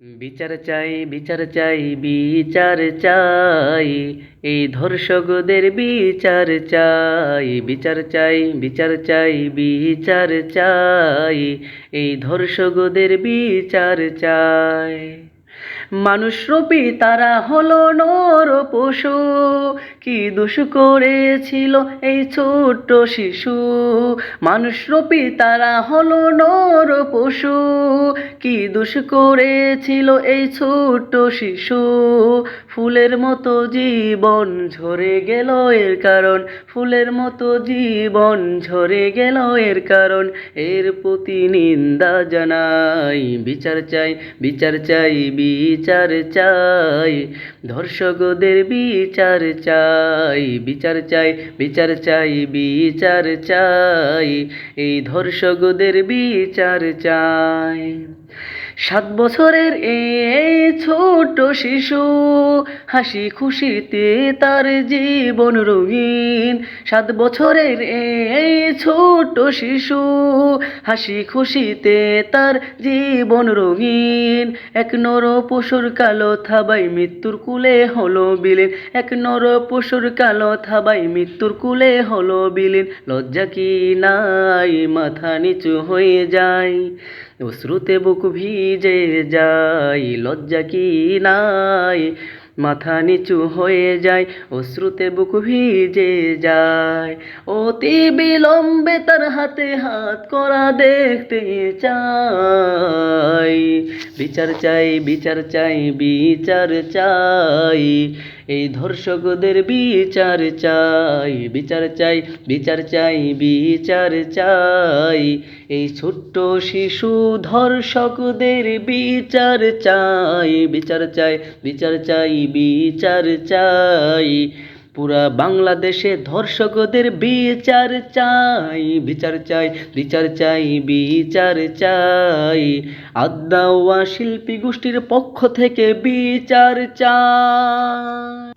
বিচার চাই বিচার চাই বিচার চাই। এই ধর্ষকদের বিচার চাই বিচার চাই বিচার চাই বিচার চাই। এই ধর্ষকদের বিচার চাই। মানুষরূপী তারা হলো নর পশু। কি দোষ করেছিল এই ছোট্ট শিশু? মানুষরূপী তারা হলো নর পশু। কি দোষ করেছিল এই ছোট্ট শিশু? ফুলের মতো জীবন ঝরে গেল এর কারণ। ফুলের মতো জীবন ঝরে গেল এর কারণ। এর প্রতি নিন্দা জানাই বিচার চাই বিচার চাই বিচার চাই। ধর্ষকদের বিচার চাই বিচার চাই বিচার চাই বিচার চাই। এই ধর্ষকদের বিচার চাই। সাত বছরের এই ছোট শিশু হাসি খুশিতে তার জীবন রঙিন। সাত বছরের এই ছোট শিশু হাসি খুশিতে তার জীবন রঙিন। এক নর পশুর কালো থাবাই মৃত্যুর কুলে হলো বিলীন। এক নর পশুর কালো থাবাই মৃত্যুর কুলে হলো বিলীন। লজ্জা কি নাই, মাথা নিচু হয়ে যায়, অশ্রুতে বুক ভিজে যায়, লজ্জা কি নাই? মাথা নিচু হয়ে যায়, অশ্রুতে বুক ভিজে যায়। অতি বিলম্বে তার হাতে হাত করা দেখতে চাই। বিচার চাই বিচার চাই বিচার চাই। এই ধর্ষকদের বিচার চাই বিচার চাই বিচার চাই বিচার চাই। এই ছোট্ট শিশু ধর্ষকদের বিচার চাই বিচার চাই বিচার চাই বিচার চাই। পুরা বাংলাদেশে ধর্ষকদের বিচার চাই বিচার চাই বিচার চাই বিচার চাই। আদাওয়া শিল্পী গোষ্ঠীর পক্ষ থেকে বিচার চাই।